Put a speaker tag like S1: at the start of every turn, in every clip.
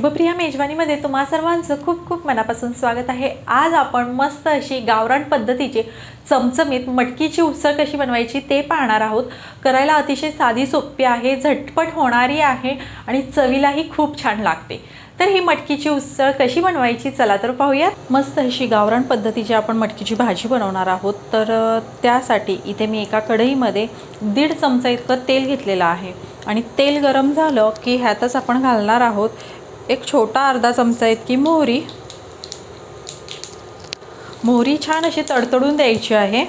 S1: शुभप्रिया मेजवानीमध्ये तुम्हा सर्वांचं खूप खूप मनापासून स्वागत आहे. आज आपण मस्त अशी गावरान पद्धतीचे चमचमीत मटकीची उसळ कशी बनवायची ते पाहणार आहोत. करायला अतिशय साधी सोपी आहे झटपट होणारी आहे आणि चवीलाही खूप छान लागते. तर ही मटकीची उसळ कशी बनवायची चला तर पाहूयात. मस्त अशी गावरान पद्धतीची आपण मटकीची भाजी बनवणार आहोत. तर त्यासाठी इथे मी एका कढईमध्ये दीड चमचा इतकं तेल घेतलेलं आहे. आणि तेल गरम झालं की ह्यातच आपण घालणार आहोत एक छोटा अर्धा चमचा इतकी मोहरी. मोहरी छान अशी तडतडून द्यायची आहे.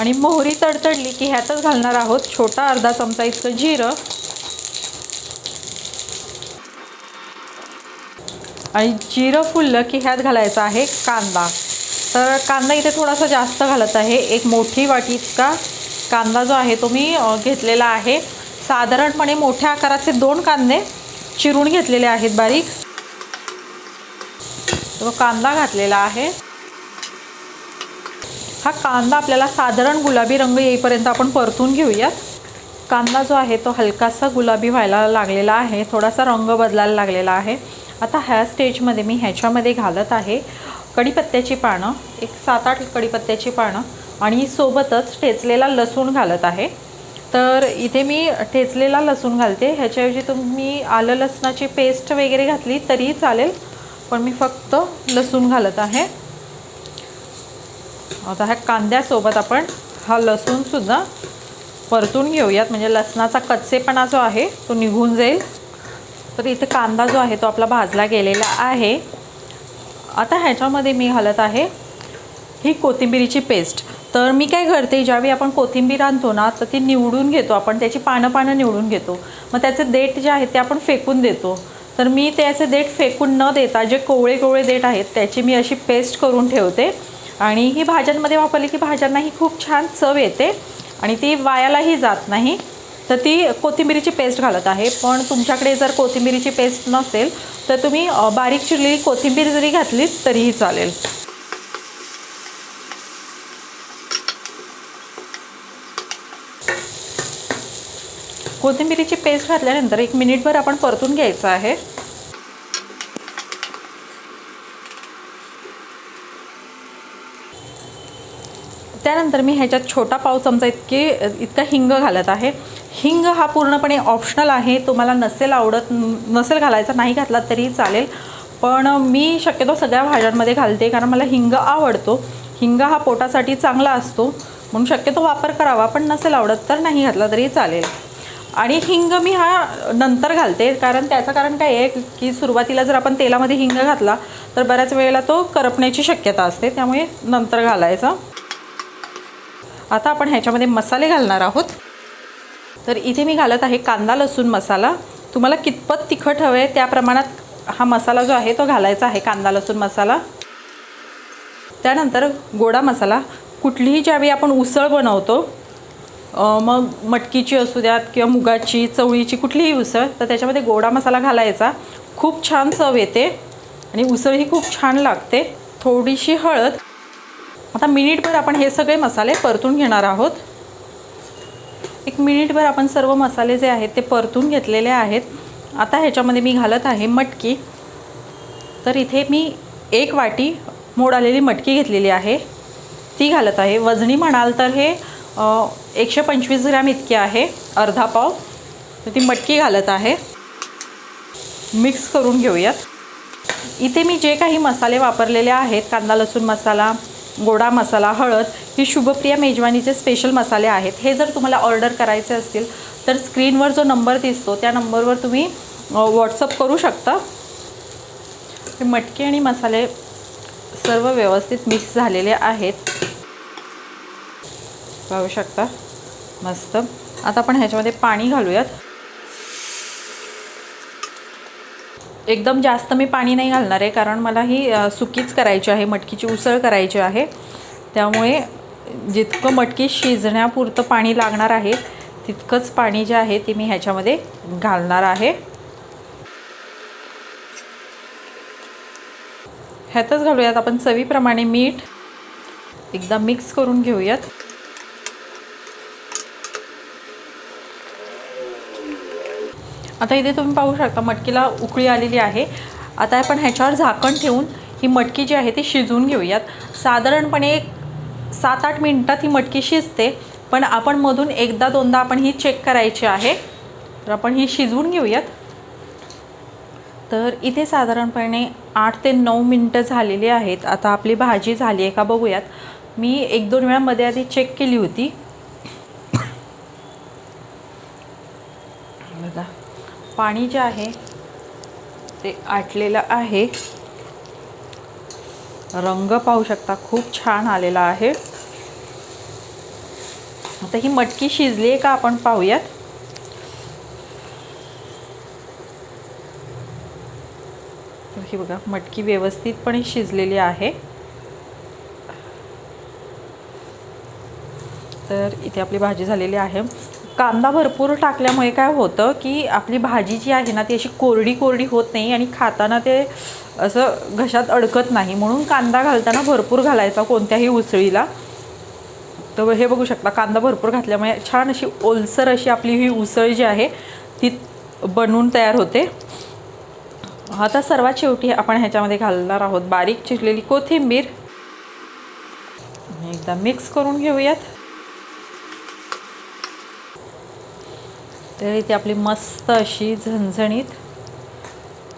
S1: आणि मोहरी तडतडली की ह्यातच घालणार आहोत छोटा अर्धा चमचा इतकं जिरं. आणि जिरं फुललं की ह्यात घालायचा आहे कांदा. तर कांदा इथे थोडासा जास्त घालत आहे. एक मोठी वाटी इतका कांदा जो आहे तो मी घेतलेला आहे. साधारणपणे मोठ्या आकाराचे दोन कांदे चिरून घेतलेले आहेत बारीक. तो कांदा घातलेला आहे. हा कांदा आपल्याला साधारण गुलाबी रंग येईपर्यंत आपण परतून घेऊयात. कांदा जो आहे तो हलकासा गुलाबी व्हायला लागलेला आहे. थोडासा रंग बदलायला लागलेला आहे. आता ह्या स्टेजमध्ये मी ह्याच्यामध्ये घालत आहे कढीपत्त्याची पानं. एक सात आठ कढीपत्त्याची पानं आणि सोबतच ठेचलेला लसूण घालत आहे. तर इथे मी ठेचलेला लसूण घालते. ह्याच्याऐवजी तुम्ही आलं लसणाची पेस्ट वगैरे घातली तरीही चालेल पण मी फक्त लसूण घालत आहे. आता ह्या कांद्यासोबत आपण हा लसूणसुद्धा परतून घेऊयात. म्हणजे लसणाचा कच्चेपणा जो आहे तो निघून जाईल. तर इथे कांदा जो आहे तो आपला भाजला गेलेला आहे. आता ह्याच्यामध्ये मी घालत आहे ही कोथिंबिरीची पेस्ट. तर मी काय करते ज्यावेळी आपण कोथिंबीर आणतो ना तर ती निवडून घेतो. आपण त्याची पानं पानं निवडून घेतो. मग त्याचे देठ जे आहेत ते आपण फेकून देतो. तर मी त्याचे देठ फेकून न देता जे कोवळे कोवळे देठ आहेत त्याची मी अशी पेस्ट करून ठेवते. आणि ही भाज्यांमध्ये वापरली की भाज्यांनाही खूप छान चव येते आणि ती वायालाही जात नाही. तर ती कोथिंबिरीची पेस्ट घालत आहे. पण तुमच्याकडे जर कोथिंबिरीची पेस्ट नसेल तर तुम्ही बारीक चिरलेली कोथिंबीर जरी घातलीत तरीही चालेल. कोथिंबिरीची पेस्ट घातल्यानंतर एक मिनिटभर आपण परतून घ्यायचं आहे. त्यानंतर मी ह्याच्यात छोटा पाव चमचा इतके इतका हिंग घालत आहे. हिंग हा पूर्णपणे ऑप्शनल आहे. तुम्हाला नसेल आवडत नसेल घालायचा नाही घातला तरी चालेल. पण मी शक्यतो सगळ्या भाज्यांमध्ये घालते कारण मला हिंग आवडतो. हिंग हा पोटासाठी चांगला असतो. म्हणून शक्यतो वापर करावा. पण नसेल आवडत तर नाही घातला तरी चालेल. आणि हिंग मी हा नंतर घालते कारण त्याचं कारण काय आहे की सुरुवातीला जर आपण तेलामध्ये हिंग घातला तर बऱ्याच वेळेला तो करपण्याची शक्यता असते त्यामुळे नंतर घालायचा. आता आपण ह्याच्यामध्ये मसाले घालणार आहोत. तर इथे मी घालत आहे कांदा लसूण मसाला. तुम्हाला कितपत तिखट हवे त्या प्रमाणात हा मसाला जो आहे तो घालायचा आहे कांदा लसूण मसाला. त्यानंतर गोडा मसाला. कुठलीही ज्यावेळी आपण उसळ बनवतो मग मटकीची असू द्यात किंवा मुगाची चवळीची कुठलीही उसळ तर त्याच्यामध्ये गोडा मसाला घालायचा. खूप छान चव येते आणि उसळ ही खूप छान लागते. थोडीशी हळद. आता मिनिटभर आपण हे सगळे मसाले परतून घेणार आहोत. एक मिनिटभर आपण सर्व मसाले जे आहेत ते परतून घेतलेले आहेत. आता ह्याच्यामध्ये मी घालत आहे मटकी. तर इथे मी एक वाटी मोड आलेली मटकी घेतलेली आहे. ती घालत आहे. वजनी म्हणाल तर हे एकशे पंचवीस ग्रॅम इतकी आहे अर्धा पाव. तर ती मटकी घालत आहे. मिक्स करून घेऊयात. इथे मी जे काही मसाले वापरलेले आहेत कांदा लसूण मसाला गोडा मसाला हळद ही शुभप्रिया मेजवानीचे स्पेशल मसाले आहेत. हे जर तुम्हाला ऑर्डर करायचे असतील तर स्क्रीनवर जो नंबर दिसतो त्या नंबरवर तुम्ही व्हॉट्सअप करू शकता. हे मटकी आणि मसाले सर्व व्यवस्थित मिक्स झालेले आहेत. पाहू शकता. मस्त. आता आपण ह्याच्यामध्ये पाणी घालूयात. एकदम जास्त मी पाणी नाही घालणार आहे कारण मला ही सुकीच करायची आहे मटकीची उसळ करायची आहे. त्यामुळे जितकं मटकी शिजण्यापुरतं पाणी लागणार आहे तितकंच पाणी जे आहे ते मी ह्याच्यामध्ये घालणार आहे. ह्यातच घालूयात आपण चवीप्रमाणे मीठ. एकदा मिक्स करून घेऊयात. आता इथे तुम्ही पाहू शकता मटकीला उकळी आलेली आहे. आता आपण ह्याच्यावर झाकण ठेवून ही मटकी जी आहे ती शिजवून घेऊयात. साधारणपणे एक सात आठ मिनटात ही मटकी शिजते पण आपण मधून एकदा दोनदा आपण ही चेक करायची आहे. तर आपण ही शिजवून घेऊयात. तर इथे साधारणपणे आठ ते नऊ मिनटं झालेली आहेत. आता आपली भाजी झाली आहे का बघूयात. मी एक दोन वेळा मध्ये आधी चेक केली होती. बघा. पाणी जे आहे ते आटलेलं आहे. रंग पाहू शकता खूप छान आलेला आहे. आता ही मटकी शिजली आहे का आपण पाहूयात. तर ही बघा मटकी व्यवस्थितपणे शिजलेली आहे. तर इथे आपली भाजी झालेली आहे. कांदा भरपूर टाकल्यामुळे काय होतं की आपली भाजी जी आहे ना ती अशी कोरडी कोरडी होत नाही आणि खाताना ते असं घशात अडकत नाही. म्हणून कांदा घालताना भरपूर घालायचा कोणत्याही उसळीला. तर हे बघू शकता कांदा भरपूर घातल्यामुळे छान अशी ओलसर अशी आपली ही उसळ जी आहे ती बनवून तयार होते. आता सर्वात शेवटी आपण ह्याच्यामध्ये घालणार आहोत बारीक चिरलेली कोथिंबीर. एकदा मिक्स करून घेऊयात. तर इथे आपली मस्त अशी झणझणीत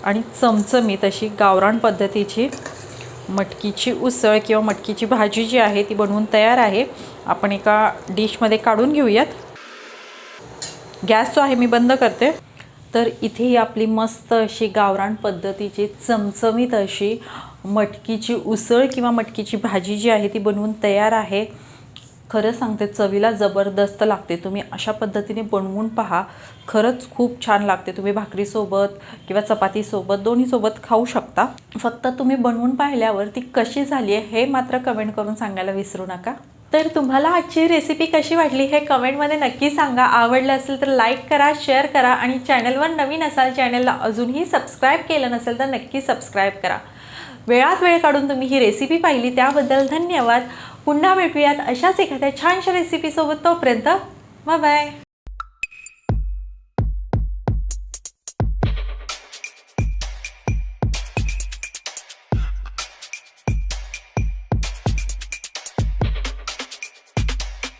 S1: आणि चमचमीत अशी गावरान पद्धतीची मटकीची उसळ किंवा मटकीची भाजी जी आहे ती बनवून तयार आहे. आपण एका डिशमध्ये काढून घेऊयात. गॅस जो आहे मी बंद करते. तर इथे ही आपली मस्त अशी गावरान पद्धतीची चमचमीत अशी मटकीची उसळ किंवा मटकीची भाजी जी आहे ती बनवून तयार आहे. खरं सांगते चवीला जबरदस्त लागते. तुम्ही अशा पद्धतीने बनवून पहा. खरंच खूप छान लागते. तुम्ही भाकरीसोबत किंवा चपातीसोबत दोन्हीसोबत खाऊ शकता. फक्त तुम्ही बनवून पाहिल्यावर ती कशी झाली आहे हे मात्र कमेंट करून सांगायला विसरू नका. तर तुम्हाला आजची रेसिपी कशी वाटली हे कमेंटमध्ये नक्की सांगा. आवडलं असेल तर लाईक करा शेअर करा आणि चॅनलवर नवीन असाल चॅनलला अजूनही सबस्क्राईब केलं नसेल तर नक्की सबस्क्राईब करा. वेळात वेळ काढून तुम्ही ही रेसिपी पाहिली त्याबद्दल धन्यवाद. पुन्हा भेटूयात अशाच एखाद्या छानशा रेसिपीसोबत तोपर्यंत बाय बाय